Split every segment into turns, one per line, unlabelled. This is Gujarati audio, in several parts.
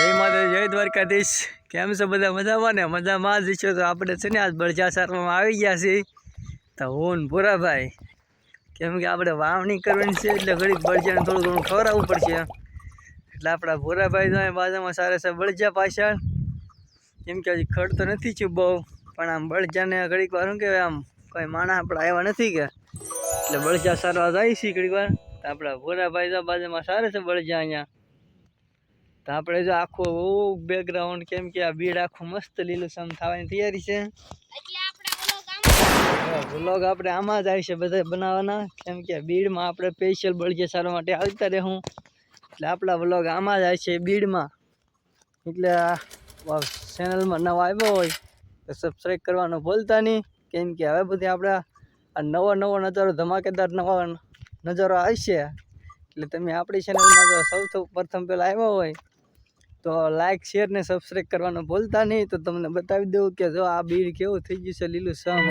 જય માતા જય દ્વારકાધીશ. કેમ છે બધા? મજામાં ને? મજામાં જ છો તો આપણે છે ને આજ બળજા સારમાં આવી ગયા છીએ. તો હું ભોરાભાઈ કેમ કે આપણે વાવણી કરવાની છે એટલે ઘડીક બળજાને થોડું ઘણું ખવડાવવું પડશે. એટલે આપણા ભૂરાભાઈ તો બાજુમાં સારા છે બળજા પાછળ. કેમ કે હજી ખડ તો નથી છું બહુ, પણ આમ બળજાને ઘડીક વાર શું કહેવાય આમ કોઈ માણસ આપણે આવ્યા નથી કે. એટલે બળજા સારવા જાય છે ઘડીક વાર. આપણા ભોરાભાઈ તો બાજુમાં સારા છે બળજા અહીંયા તો આપણે જો આખો બેકગ્રાઉન્ડ કેમ કે આ બીડ આખું મસ્ત લીલુંછમ થવાની તૈયારી છે. વ્લોગ આપણે આમાં જ આવી છે બધા બનાવવાના. કેમ કે બીડમાં આપણે સ્પેશિયલ બળજે સારવા માટે આવતા રહેવું એટલે આપણા વ્લોગ આમાં જ આવશે બીડમાં. એટલે આ ચેનલમાં નવા આવ્યો હોય તો સબસ્ક્રાઈબ કરવાનું ભૂલતા નહીં. કેમ કે હવે બધી આપણે આ નવો નવો નજારો ધમાકેદાર નવા નજારો આવશે. એટલે તમે આપણી ચેનલમાં જો સૌથી પ્રથમ પહેલાં આવ્યો હોય તો લાઈક શેર ને સબસ્ક્રાઈબ કરવાનું ભૂલતા નહીં. તો તમને બતાવી દઉં કે જો આ બીડ કેવું થઈ ગયું છે, લીલું સમ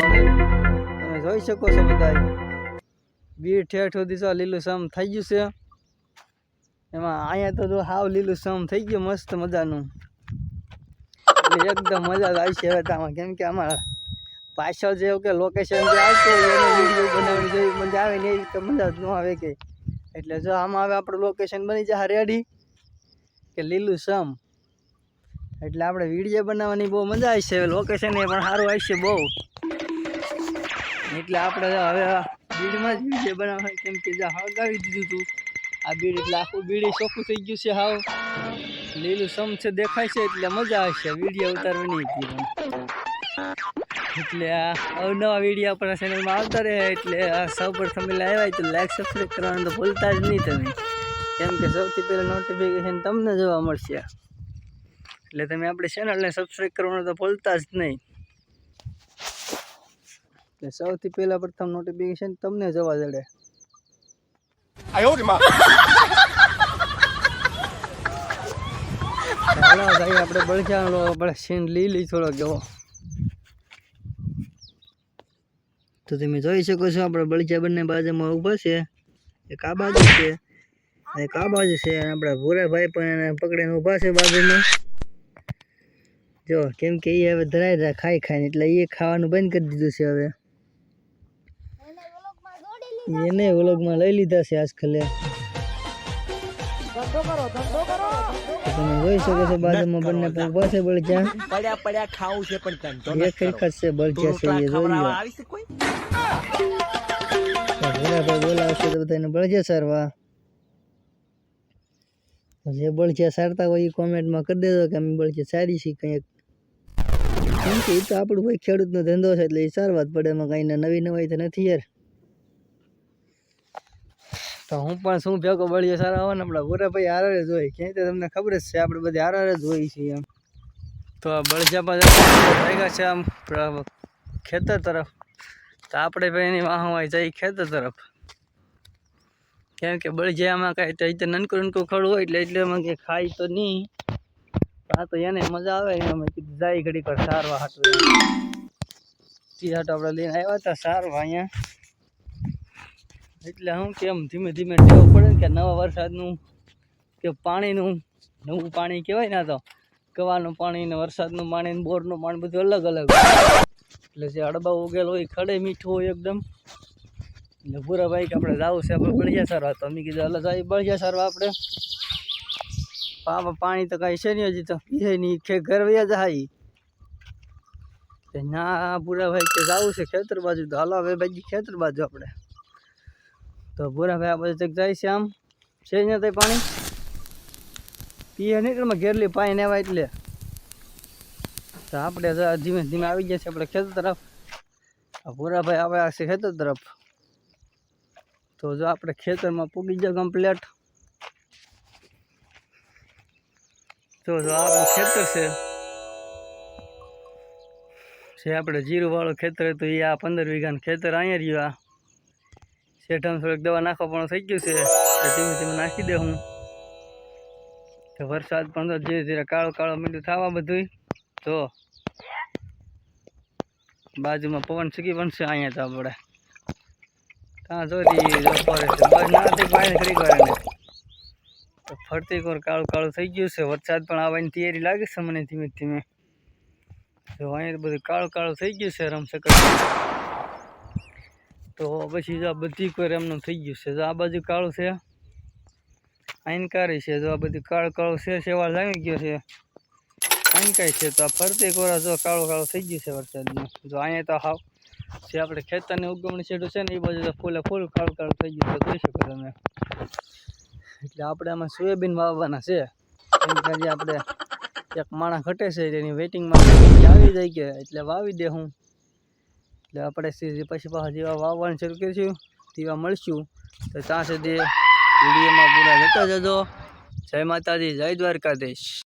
તમે જોઈ શકો છો બધા બીડ ઠેઠ સુધી જો લીલું સમ થઈ ગયું છે. એમાં અહીંયા તો જો હાવ લીલું સમ થઈ ગયું, મસ્ત મજાનું. એકદમ મજા જ આવશે હવે આમાં. કેમ કે અમારા પાછળ જેવું કે લોકેશન જે આવતું વીડિયો બનાવવાની જેવી મજા આવે ને એવી તો મજા જ ન આવે કે. એટલે જો આમાં હવે આપણું લોકેશન બની જાય રેડી કે લીલું સમ. એટલે આપણે વીડિયો બનાવવાની બહુ મજા આવશે. લોકેશન એ પણ સારું આવશે બહુ. એટલે આપણે હવે બીડમાં જ વીડિયો બનાવવા કેમ કે જે હળગાવી દીધું હતું આ બીડ એટલે આખું બીડી ચોખ્ખું થઈ ગયું છે હાવ. લીલું સમ છે, દેખાય છે, એટલે મજા આવશે વીડિયો ઉતારવાની એટલે આ અવનવા વીડિયો આપણા ચેનલમાં આવતા રહે. એટલે આ સૌ પ્રથમ એટલે આવ્યા તો લાઈક સબસ્ક્રાઈબ કરવાનું તો ભૂલતા જ નહીં તમે. કેમ કે સૌથી પહેલાં નોટિફિકેશન તમને જોવા મળશે. એટલે તમે આપણી ચેનલને સબસ્ક્રાઈબ કરવાનું તો ભૂલતા જ નહીં. એટલે સૌથી પહેલા પ્રથમ નોટિફિકેશન તમને જોવા જડે. ચાલો ભાઈ આપણે બળખ્યાનો આપણે સીન લીલી થોડો જવો તો તમે જોઈ શકો છો આપણે બળજા બંને બાજુમાં ઊભા છે. એક આ બાજુ છે અને કા બાજુ છે આપણા ભૂરાભાઈ પણ એને પકડીને ઊભા છે બાજુમાં. જો કેમ કે એ હવે ધરાય રહ્યા ખાઈ ખાઈને એટલે એ ખાવાનું બંધ કરી દીધું છે હવે. એને વ્લોગમાં લઈ લીધા છે આજકાલે તમે જોઈ શકો છો બાજુમાં બંને પણ ઊભા છે બળજા.
પડ્યા પડ્યા ખાવું છે પણ ધંધો
એ ખરેખર છે બળજા છે એ જોઈ લો
આવી છે કોઈ?
ભોલાભાઈ બોલાવશે તો બધાને બળજે સારવા. જે બળજીયા સારતા હોય એ કોમેન્ટમાં કરી દેજો કે અમે બળજીયા સારી છીએ કંઈક. કેમ કે એ તો આપણું ભાઈ ખેડૂતનો ધંધો છે એટલે એ સારવા જ પડે, એમાં કાંઈ નવી નવાઈ તો નથી યાર. તો હું પણ શું ભેગો બળીએ સારા હોય ને આપણા ભૂરાભાઈ હારે જ હોય. ક્યાંય તો તમને ખબર જ છે, આપણે બધી હારે જ હોય છીએ એમ. તો આ બળજા પાછા છે આમ ખેતર તરફ. તો આપણે ભાઈ એની વાહમાં જઈ ખેતર તરફ. કેમ કે બળજિયામાં કાંઈ તો તો નનકું નનકું ખડું હોય એટલે એટલે એમાં કંઈ ખાય તો નહીં. હા તો એને મજા આવે અમે કીધું, જાય ઘડી પર સારવા હાટું ટીહાટ આપણે લઈને આવ્યા હતા સારવા અહીંયા. એટલે હું કેમ ધીમે ધીમે ટેવ પડે કે નવા વરસાદનું કે પાણીનું, નવું પાણી કહેવાય ને તો, ગવાનું પાણી ને વરસાદનું પાણી ને બોરનું પાણી બધું અલગ અલગ એટલે જે અડબા ઉગેલો હોય ખડે મીઠું હોય એકદમ. એટલે પૂરા ભાઈ કે આપણે જવું છે, આપણે બળિયા સારવા. તો અમે કીધું અલગ જાય બળિયા સારવા આપણે. પાપા પાણી તો કાંઈ છે નહીં હજી તો. પીએ નહીં ખે ઘર વયા જાય. ના પૂરા ભાઈ કે જવું છે ખેતર બાજુ. તો હાલો હવે ભાઈ ખેતર બાજુ આપણે. તો પૂરા ભાઈ આ તક જાય છે આમ. છે ને પાણી? પીએ નહીં કે ઘેરલી પાણી આવ્યા એટલે. તો આપણે ધીમે ધીમે આવી ગયા છે આપણે ખેતર તરફ. આ ભૂરાભાઈ આવ્યા છે ખેતર તરફ. તો જો આપણે ખેતરમાં પૂગી જાય કમ્પ્લેટ તો જો આ આપણું ખેતર છે. છે આપણે જીરું વાળું ખેતર હતું એ આ પંદર વીઘાનું ખેતર અહીંયા રહ્યું આ. શેઠામાં થોડીક દવા નાખવા પણ થઈ ગયું છે, એટલે ધીમે ધીમે નાખી દે હું. તો વરસાદ પણ તો ધીરે ધીરે કાળો કાળો મીઠું થવા બધું તો બાજુમાં પવન ચૂકી પણ છે અહીંયા તો આપણે. ત્યાં જોતી જો ફોરેસ્ટ બસ ના તે પાણી ખરી કરે ને તો ફરતી કોર કાળું કાળું થઈ ગયું છે. વરસાદ પણ આવવાની તૈયારી લાગે છે મને ધીમે ધીમે. તો અહીંયા બધું કાળું કાળું થઈ ગયું છે રમસકર તો પછી જો આ બધી કોઈ એમનું થઈ ગયું છે. જો આ બાજુ કાળું છે. આઈનકારી છે. જો આ બધું કાળું કાળું છે સેવાળ લાગી ગયો છે. આઈનકાઈ છે. તો આ ફરતી કોરા જો કાળું કાળું થઈ ગયું છે વરસાદનું જો અહીંયા તો હાવ જે આપણે ખેતરની ઉગમણી છેડું છે ને, એ બાજુ ફૂલે ફૂલ કાળું કાળું થઈ ગયું જોઈ શકો તમે. એટલે આપણે આમાં સોયાબીન વાવવાના છે. કે આપણે એક માણસ ઘટે છે એની વેઇટિંગમાં આવી જાય કે, એટલે વાવી દે હું. એટલે આપણે પછી પાછા જેવા વાવવાનું શરૂ કરીશું તેવા મળશું. તો ત્યાં સુધી વિડીયોમાં પૂરા જતા જજો. જય માતાજી, જય દ્વારકાધીશ.